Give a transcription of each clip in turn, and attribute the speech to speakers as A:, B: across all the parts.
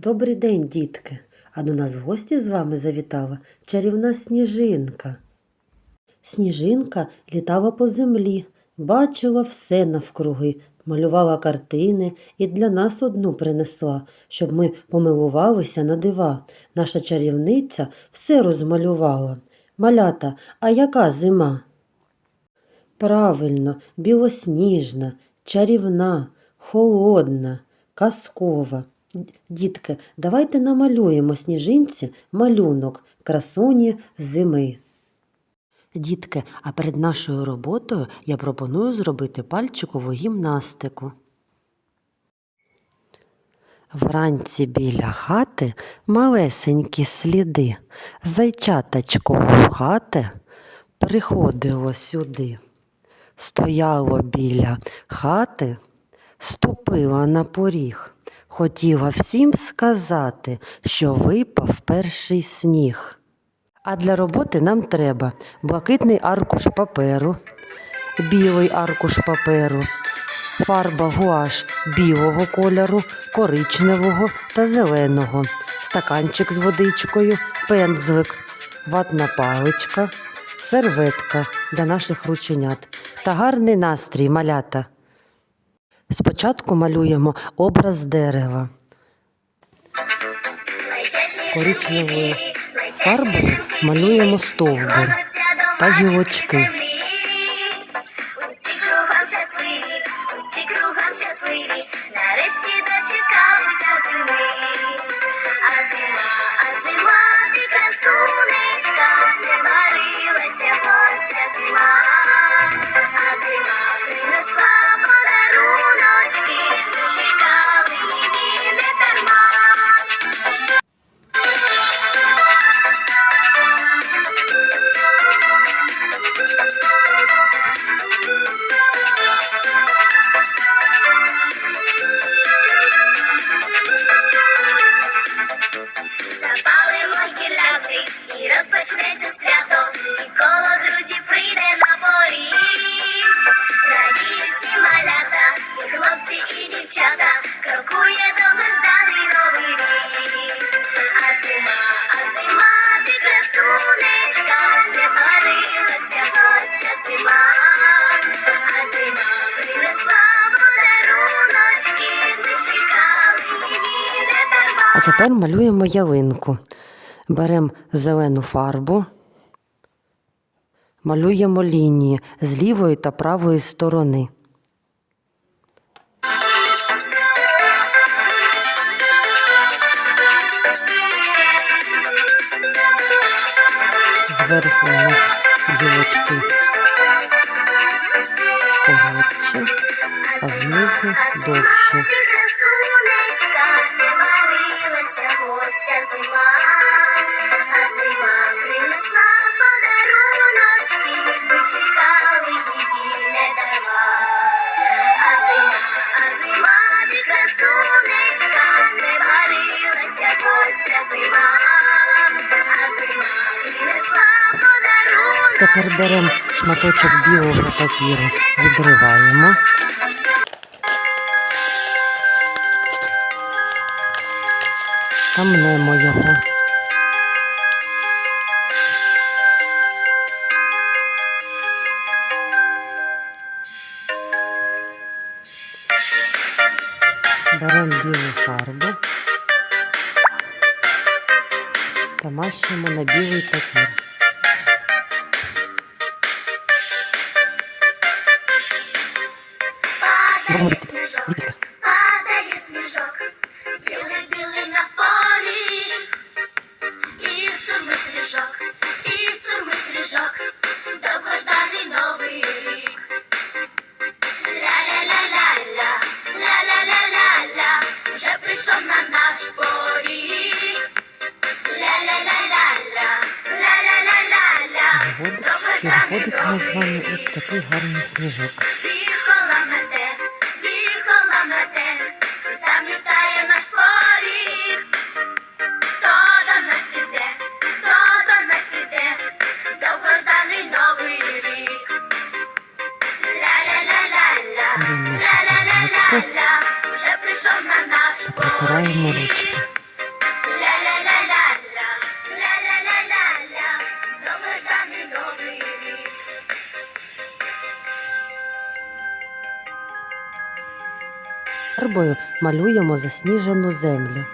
A: Добрий день, дітки. А до нас в гості з вами завітала чарівна сніжинка. Сніжинка літала по землі, бачила все навкруги, малювала картини і для нас одну принесла, щоб ми помилувалися на дива. Наша чарівниця все розмалювала. Малята, а яка зима? Правильно, білосніжна, чарівна, холодна, казкова. Дітки, давайте намалюємо сніжинці малюнок красуні зими. Дітки, а перед нашою роботою я пропоную зробити пальчикову гімнастику. Вранці біля хати малесенькі сліди. Зайчаточко хати приходило сюди. Стояло біля хати, ступила на поріг. Хотіла всім сказати, що випав перший сніг. А для роботи нам треба блакитний аркуш паперу, білий аркуш паперу, фарба гуаш білого кольору, коричневого та зеленого, стаканчик з водичкою, пензлик, ватна паличка, серветка для наших рученят та гарний настрій малята. Спочатку малюємо образ дерева. Коричневою фарбою малюємо стовбур та гілочки. Тепер малюємо ялинку. Беремо зелену фарбу, малюємо лінії з лівої та правої сторони. Зверху у нас а знизу довші. Тепер беремо шматочок білого папіру, відриваємо. Та мнемо його. Беремо білу фарбу та мащимо на білий папір.
B: Падає сніжок, падає сніжок, білий білий на полі, і сурмить ріжок, і сурмить ріжок, довгожданий новий рік. Ля-ля-ля-ля-ля, ля-ля-ля-ля-ля, вже прийшов на наш поріг. Ля-ля-ля-ля-ля, ля-ля-ля-ля-ля,
A: нас з вами ось такий гарний сніжок.
B: випікаємо
A: ручки. Фарбою малюємо засніжену землю.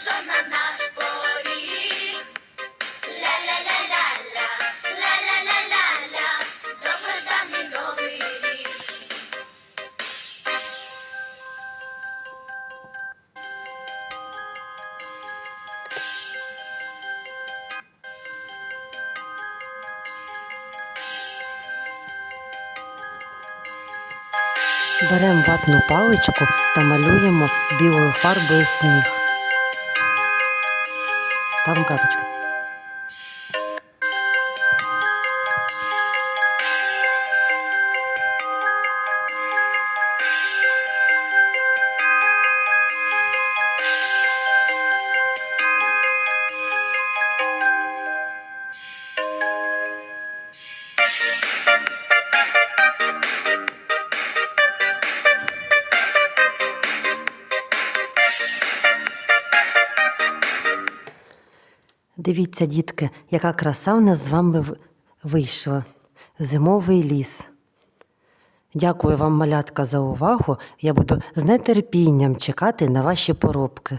B: Вже на наш поріг. Ля-ля-ля-ля-ля, ля-ля-ля-ля-ля, довгожданий новий рік.
A: Беремо ватну паличку та малюємо білою фарбою сніг. Ставимо крапочку. Дивіться, дітки, яка краса в нас з вами вийшла. Зимовий ліс. Дякую вам, малятка, за увагу. Я буду з нетерпінням чекати на ваші поробки.